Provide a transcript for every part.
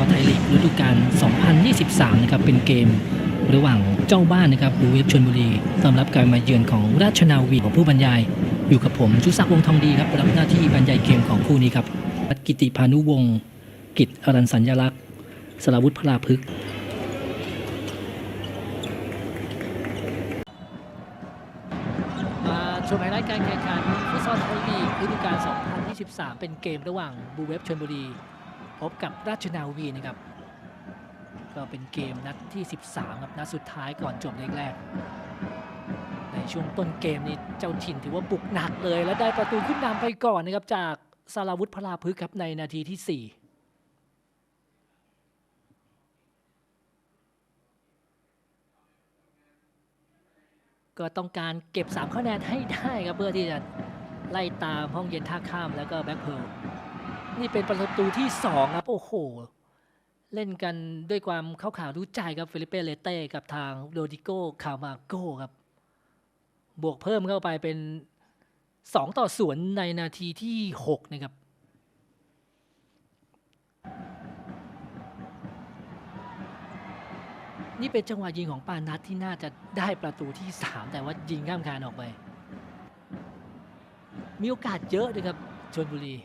ซอลไทยลีกฤดูกาล 2023 นะครับ เป็นเกมระหว่างเจ้าบ้านนะครับบูเวฟชนบุรีต้อนรับการมาเยือนของราชนาวีของผู้บรรยาย อยู่กับผมชุศักดิ์วงทองดีครับรับหน้าที่บรรยายเกมของคู่นี้ครับกิติพานุวงศ์กิจอรันสัญญลักษณ์สราวุธพลาพฤกษ์มาชมไฮไลท์การแข่งขันฟุตซอลไทยลีกฤดูกาล 2023 เป็นเกมระหว่างบูเวฟชลบุรี พบกับราชนาวีนะครับ ก็เป็นเกมนัดที่ 13ครับนัดสุดท้ายก่อนจบเลกแรกในช่วงต้นเกมนี้เจ้าถิ่นถือว่าบุกหนักเลย และได้ประตูขึ้นนำไปก่อนนะครับจากสาราวุธพลาพฤกครับในนาทีที่ 4ก็ต้องการเก็บ 3 คะแนนให้ได้ครับเพื่อที่จะไล่ตามห้องเย็นท่าข้ามแล้วก็แบ็คเพิร์ นี่เป็นประตูที่ 2 ครับ โอ้โห เล่นกันด้วยความเข้าข่าวรู้ใจครับฟิลิปเปเลเต้กับทางโรดิโก้คามาโก้ครับ บวกเพิ่มเข้าไปเป็น 2 ต่อสวนในนาทีที่ 6 นะครับนี่เป็นจังหวะยิงของปานัทที่น่าจะได้ประตูที่ 3 แต่ว่ายิงข้ามคานออกไป มีโอกาสเยอะเลยครับชนบุรี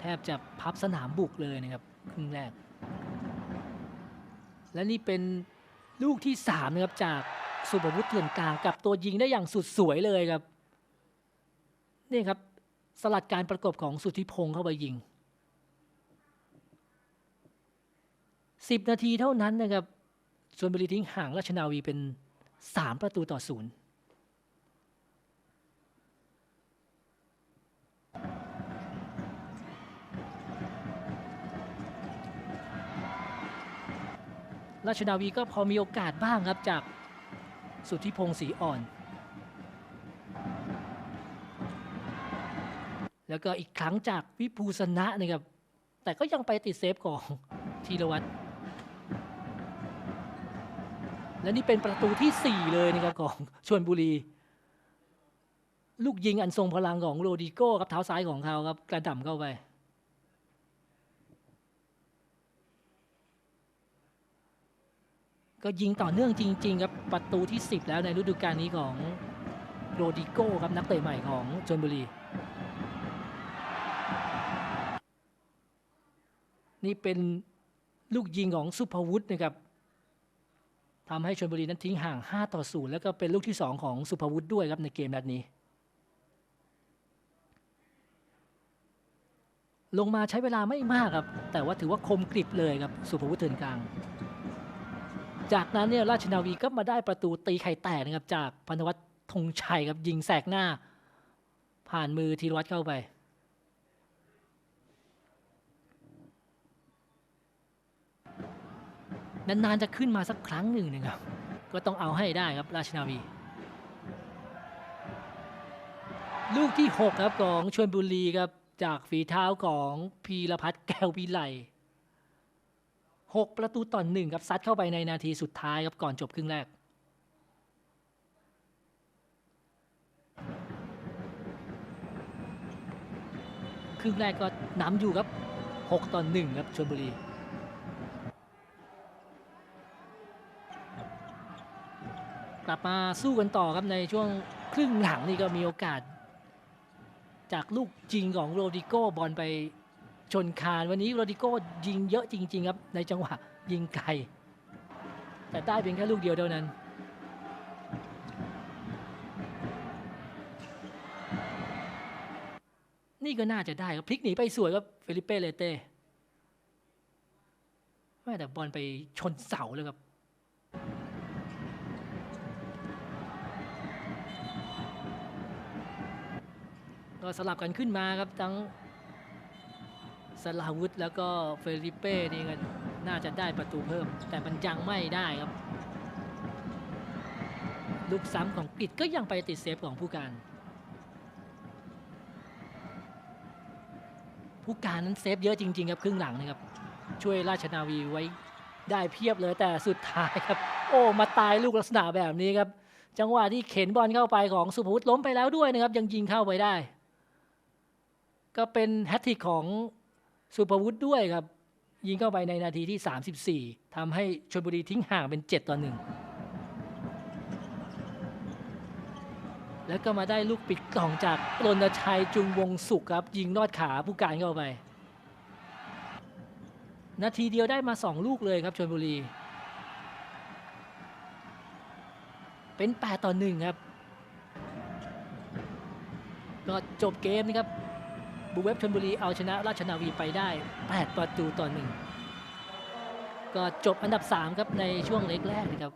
แทบจะพับสนามบุกเลยนะครับครึ่งแรก และนี่เป็นลูกที่3นะครับจากสุภวุฒิเถื่อนกลางกับตัวยิงได้อย่างสุดสวยเลยครับนี่ครับสลัดการประกบของสุทธิพงศ์เข้าไปยิง 10 นาทีเท่านั้นนะครับชวนบรีทิ้งห่างราชนาวีเป็น 3 ประตูต่อศูนย์ ราชนาวีก็พอมีโอกาสบ้างครับจากสุทธิพงศ์ศรีอ่อน แล้วก็อีกครั้งจากวิภูสนะนะครับ แต่ก็ยังไปติดเซฟของธีรวัตรและนี่เป็นประตูที่ 4 เลยนะครับของชวนบุรี ลูกยิงอันทรงพลังของโรดิโก้ครับเท้าซ้ายของเขาครับกระด่ำเข้าไป ก็ยิงต่อเนื่องจริง ๆ ครับประตูที่ 10 แล้วในฤดูกาลนี้ของโรดิโก้ครับนักเตะใหม่ของชนบุรี นี่เป็นลูกยิงของสุภวุฒินะครับทำให้ชลบุรีนั้นทิ้งห่าง 5 ต่อ 0 แล้วก็เป็นลูกที่ 2 ของสุภวุฒิด้วยครับในเกมนัดนี้ ลงมาใช้เวลาไม่มากครับ แต่ว่าถือว่าคมกริบเลยครับสุภวุฒิเถื่อนกลาง จากนั้นเนี่ยราชนาวีก็มาได้ประตูตีไข่แตกนะครับ จากพันธวัฒน์ธงชัยครับยิงแสกหน้า ผ่านมือธีรวัตรเข้าไปนานๆจะขึ้นมาสักครั้งหนึ่งนะครับ ก็ต้องเอาให้ได้ครับราชนาวี ลูกที่ 6 ครับของชวนบุรีครับ จากฝีเท้าของพีรพัฒน์แก้ววิไล 6 ประตูต่อหนึ่งครับซัดเข้าไปในนาทีสุดท้ายครับก่อนจบครึ่งแรก ครึ่งแรกก็นำอยู่ครับ 6 ต่อ1ครับชวนบุรีกลับมาสู้กันต่อครับในช่วงครึ่งหลังนี่ก็มีโอกาส จากลูกจริงของโรดิโก้บอลไป ชนคานวันนี้โรดิโก้ยิงเยอะจริง ๆ ครับ ในจังหวะยิงไกล แต่ได้เพียงแค่ลูกเดียวเท่านั้น นี่ก็น่าจะได้ครับพลิกหนีไปสวยครับเฟลิเป้เลเต้แม่แต่บอลไปชนเสาเลยครับก็สลับกันขึ้นมาครับทั้ง สลาวุธแล้วก็เฟริเป้นี่ก็น่าจะได้ประตูเพิ่ม แต่มันยังไม่ได้ครับ ลูกซ้ำของกฤษก็ยังไปติดเซฟของผู้การ ผู้การนั้นเซฟเยอะจริง ๆ ครับครึ่งหลังนะครับ ช่วยราชนาวีไว้ได้เพียบเลยแต่สุดท้ายครับ โอ้มาตายลูกลักษณะแบบนี้ครับ จังหวะที่เข็นบอลเข้าไปของสุภวุฒิล้มไปแล้วด้วยนะครับ ยังยิงเข้าไปได้ ก็เป็นแฮตทิกของ สุภวุฒิด้วยครับ ยิงเข้าไปในนาทีที่ 34ทำให้ชลบุรีทิ้งห่างเป็น 7 ต่อ 1 แล้วก็มาได้ลูกปิดกล่องจากรณชัยจุงวงสุขครับ ยิงลอดขาผู้การเข้าไป นาทีเดียวได้มา 2 ลูกเลยครับชลบุรี เป็น 8 ต่อ 1 ครับ ก็จบเกมนะครับ บูเวฟชนบุรีเอาชนะราชนาวีไปได้ 8 ประตูต่อ1ก็จบอันดับ 3 ครับในช่วงเล็กแรกนะครับ